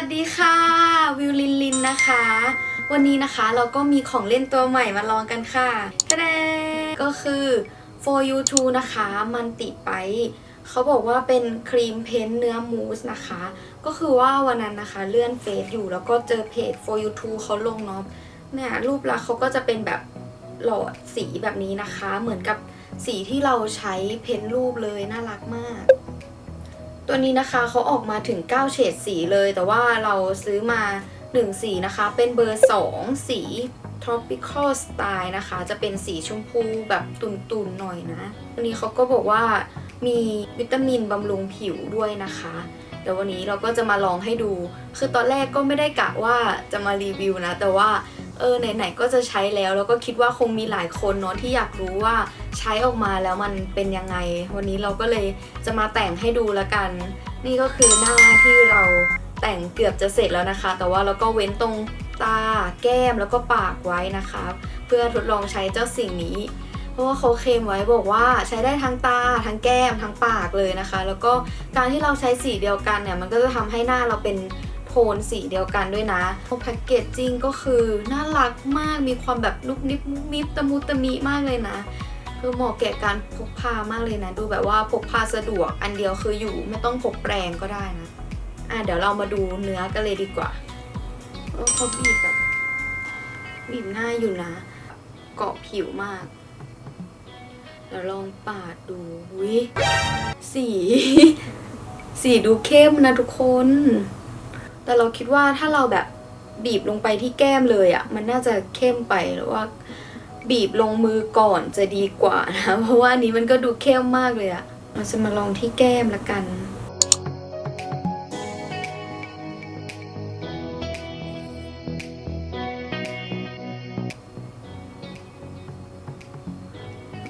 วัสดีค่ะ วิวลินลินนะคะ วันนี้นะคะเราก็มีของเล่นตัวใหม่มาลองกันค่ะทะเดก็คือ for you t o นะคะมันติไปเขาบอกว่าเป็นครีมเพ้นท์เนื้อมูสนะคะ ก็คือว่าวันนั้นนะคะเลื่อนเฟซอยู่แล้วก็เจอเพจ for you t o เขาลงเนาะเนี่ยรูปลักษณ์เขาก็จะเป็นแบบหลอดสีแบบนี้นะคะ เหมือนกับสีที่เราใช้เพ้นท์รูปเลยน่ารักมาก ตัวนี้นะคะเขาออกมาถึง 9 เฉดสีเลย แต่ว่าเราซื้อมา 1 สีนะคะ เป็นเบอร์ 2 สี tropical style นะคะ จะเป็นสีชมพูแบบตุนๆหน่อยนะ วันนี้เขาก็บอกว่ามีวิตามินบำรุงผิวด้วยนะคะเดี๋ยววันนี้เราก็จะมาลองให้ดู คือตอนแรกก็ไม่ได้กะว่าจะมารีวิวนะ แต่ว่า เออไหนๆก็จะใช้แล้ว แล้วก็คิดว่าคงมีหลายคนเนาะที่อยากรู้ว่าใช้ออกมาแล้วมันเป็นยังไง วันนี้เราก็เลยจะมาแต่งให้ดูละกัน นี่ก็คือหน้าที่เราแต่งเกือบจะเสร็จแล้วนะคะ แต่ว่าเราก็เว้นตรงตาแก้มแล้วก็ปากไว้นะคะ เพื่อทดลองใช้เจ้าสิ่งนี้ เพราะว่าเขาเคลมไว้บอกว่าใช้ได้ทั้งตาทั้งแก้มทั้งปากเลยนะคะ แล้วก็การที่เราใช้สีเดียวกันเนี่ยมันก็จะทำให้หน้าเราเป็น โทนสีเดียวกันด้วยนะแพ็กเกจจริงก็คือน่ารักมากมีความแบบนุบนิบมุบมิบตะมุตะมิมากเลยนะ คือเหมาะแก่การพกพามากเลยนะ ดูแบบว่าพกพาสะดวกอันเดียวคืออยู่ไม่ต้องพกแปรงก็ได้นะอะเดี๋ยวเรามาดูเนื้อกันเลยดีกว่าเออเขาบีบแบบบีบง่ายอยู่นะ เกาะผิวมากเดี๋ยวลองปาดดูวิสี สีดูเข้มนะทุกคน แต่เราคิดว่าถ้าเราแบบบีบลงไปที่แก้มเลยอะ่ะ มันน่าจะเข้มไปหรือว่า บีบลงมือก่อนจะดีกว่านะ เพราะว่าอันนี้มันก็ดูเข้มมากเลยอะเราจะมาลองที่แก้มละกัน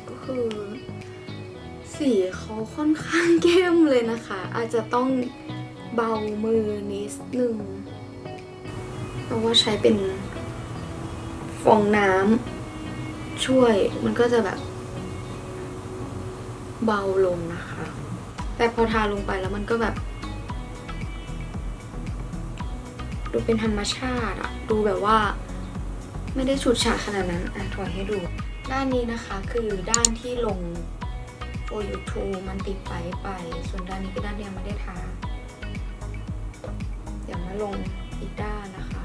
ก็คือสีเขาค่อนข้างเข้มเลยนะคะ อาจจะต้อง เบามือนิดนึงเพราะว่าใช้เป็นฟองน้ำช่วยมันก็จะแบบ เบาลงนะคะ แต่พอทาลงไปแล้วมันก็แบบ ดูเป็นธรรมชาติอะดูแบบว่า ไม่ได้ฉูดฉาดขนาดนั้นอะถอยให้ดู ด้านนี้นะคะคือด้านที่ลง for you t o มันติดไปไป ส่วนด้านนี้เป็ด้านที่ยังไม่ได้ทา เดี๋ยวลงอีกด้านนะคะ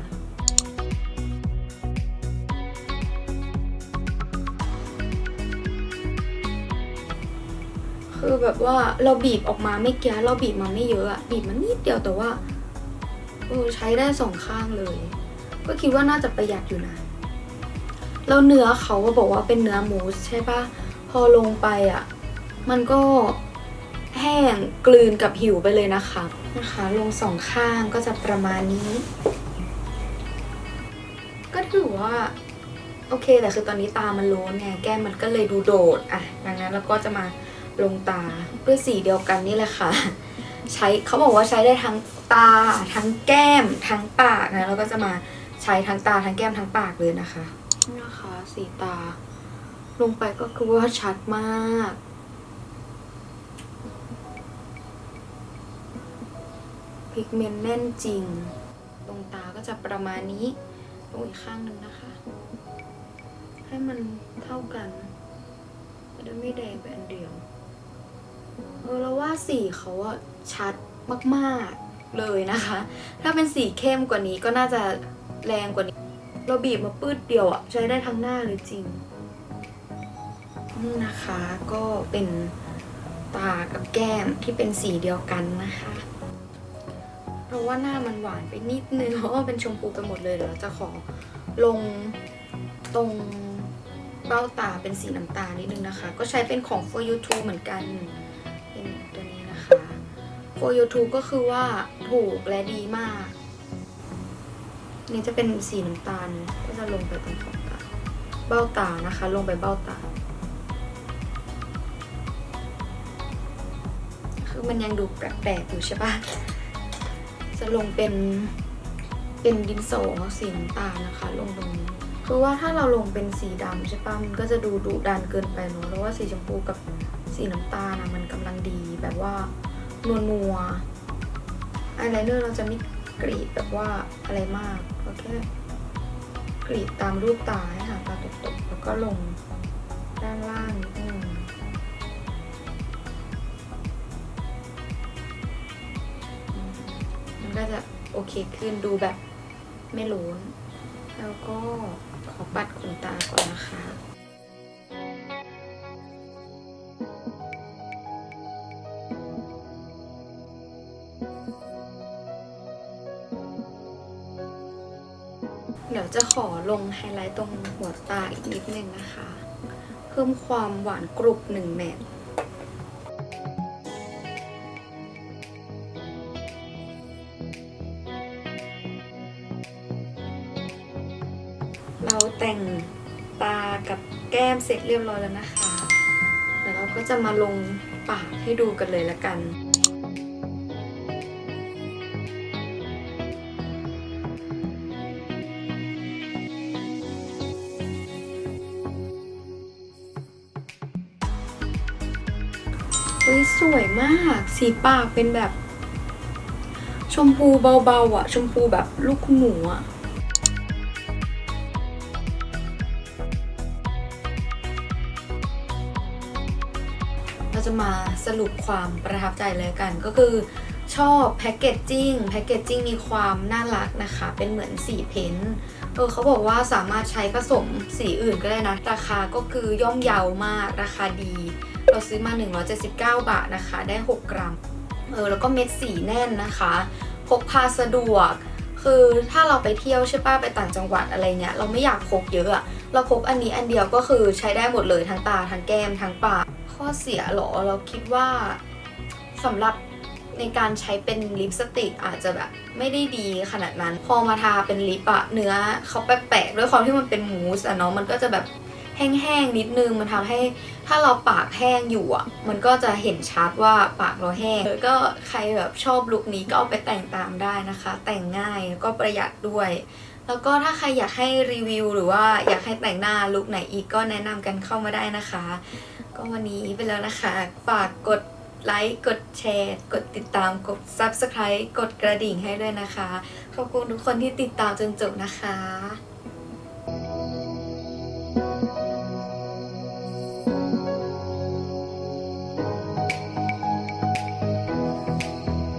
คือแบบว่าเราบีบออกมาไม่เกี้ยเราบีบมาไม่เยอะอะบีบมันนิดเดียวแต่ว่าเออใช้ได้สองข้างเลย ก็คิดว่าน่าจะประหยัดอยู่นะแล้วเนื้อเขาก็บอกว่าเป็นเนื้อมูสใช่ปะพอลงไปอะมันก็ แห้งกลืนกับผิวไปเลยนะคะนะคะ ลงสองข้างก็จะประมาณนี้ ก็ถือว่า โอเคแต่คือตอนนี้ตามันโล้นไงแก้มมันก็เลยดูโดดอะดังนั้นเราก็จะมาลงตาด้วยสีเดียวกันนี่แหละค่ะ ใช้เขาบอกว่าใช้ได้ทั้งตาทั้งแก้มทั้งปากนะแล้วก็จะมาใช้ทั้งตาทั้งแก้มทั้งปากเลยนะคะนะคะ สีตา ลงไปก็คือว่าชัดมาก พิกเมนต์แน่นจริงตรงตาก็จะประมาณนี้ตรงอีกข้างหนึ่งนะคะ ให้มันเท่ากันจะได้ไม่แดงไปอันเดียวเออแล้วว่าสีเขาอะชัดมากๆเลยนะคะ ถ้าเป็นสีเข้มกว่านี้ก็น่าจะแรงกว่านี้ เราบีบมาปื้ดเดียวอะใช้ได้ทั้งหน้าเลยจริงนี่นะคะก็เป็นตากับแก้มที่เป็นสีเดียวกันนะคะ ราะว่าหน้ามันหวานไปนิดนึงเพราะว่าเป็นชมพูไปหมดเลยเดี๋ยวเราจะขอลงตรงเบ้าตาเป็นสีน้ำตาลนิดนึงนะคะ ก็ใช้เป็นของ for you t o เหมือนกันเป็นตัวนี้นะคะ for you t o ก็คือว่าถูกและดีมาก นี่จะเป็นสีน้ำตาลก็จะลงไปตรงขอบตาเบ้าตานะคะ ลงไปเบ้าตา คือมันยังดูแปลกๆอยู่ใช่ปะ จะลงเป็นเป็นดินสอสีน้ำตาลนะคะ ลงตรงนี้คือว่าถ้าเราลงเป็นสีดำใช่ปะมันก็จะดูดุดันเกินไปเนอะแล้วว่าสีชมพูกับสีน้ำตาลนะมันกำลังดีแบบว่านัวนัวอายไลเนอร์เราจะไม่กรีดแบบว่าอะไรมากก็แค่กรีดตามรูปตาให้หางตาตกๆแล้วก็ลงด้านล่างนิดนึง ก็จะโอเคขึ้นดูแบบไม่ล้นแล้วก็ขอปัดขนตาก่อนนะคะเดี๋ยวจะขอลงไฮไลท์ตรงหัวตาอีกนิดนึงนะคะ เพิ่มความหวานกรุบหนึ่งแมท เราแต่งตากับแก้มเสร็จเรียบร้อยแล้วนะคะเดี๋ยวเราก็จะมาลงปากให้ดูกันเลยละกันเฮ้ยสวยมาก สีปากเป็นแบบ ชมพูเบาๆอะ ชมพูแบบลูกคุณหมูอะ จะมาสรุปความประทับใจเลยกัน ก็คือชอบแพคเกจจิ้งแพคเกจจิ้งมีความน่ารักนะคะ เป็นเหมือนสีเพ้นท์เออเขาบอกว่าสามารถใช้ผสมสีอื่นก็ได้นะ ราคาก็คือย่อมเยาวมากราคาดี เราซื้อมา 179 บาทนะคะ ได้ 6 กรัมเออแล้วก็เม็ดสีแน่นนะคะ พกพาสะดวก คือถ้าเราไปเที่ยวใช่ป้ะไปต่างจังหวัดอะไรเนี่ยเราไม่อยากพกเยอะอะเราพกอันนี้อันเดียวก็คือใช้ได้หมดเลยทั้งตาทั้งแก้มทั้งปาก ข้อเสียหรอเราคิดว่าสำหรับในการใช้เป็นลิปสติกอาจจะแบบไม่ได้ดีขนาดนั้น พอมาทาเป็นลิปอะเนื้อเขาแปลกๆด้วยความที่มันเป็นมูสอะเนาะมันก็จะแบบแห้งๆนิดนึงมันทำให้ถ้าเราปากแห้งอยู่อะมันก็จะเห็นชัดว่าปากเราแห้งแล้วก็ใครแบบชอบลุคนี้ก็เอาไปแต่งตามได้นะคะ แต่งง่ายแล้วก็ประหยัดด้วย แล้วก็ถ้าใครอยากให้รีวิวหรือว่าอยากให้แต่งหน้าลุคไหนอีกก็แนะนำกันเข้ามาได้นะคะ ก็วันนี้ไปแล้วนะคะ ฝากกดไลค์กดแชร์ กดติดตามกด Subscribe กดกระดิ่งให้ด้วยนะคะ ขอบคุณทุกคนที่ติดตามจนจบนะคะ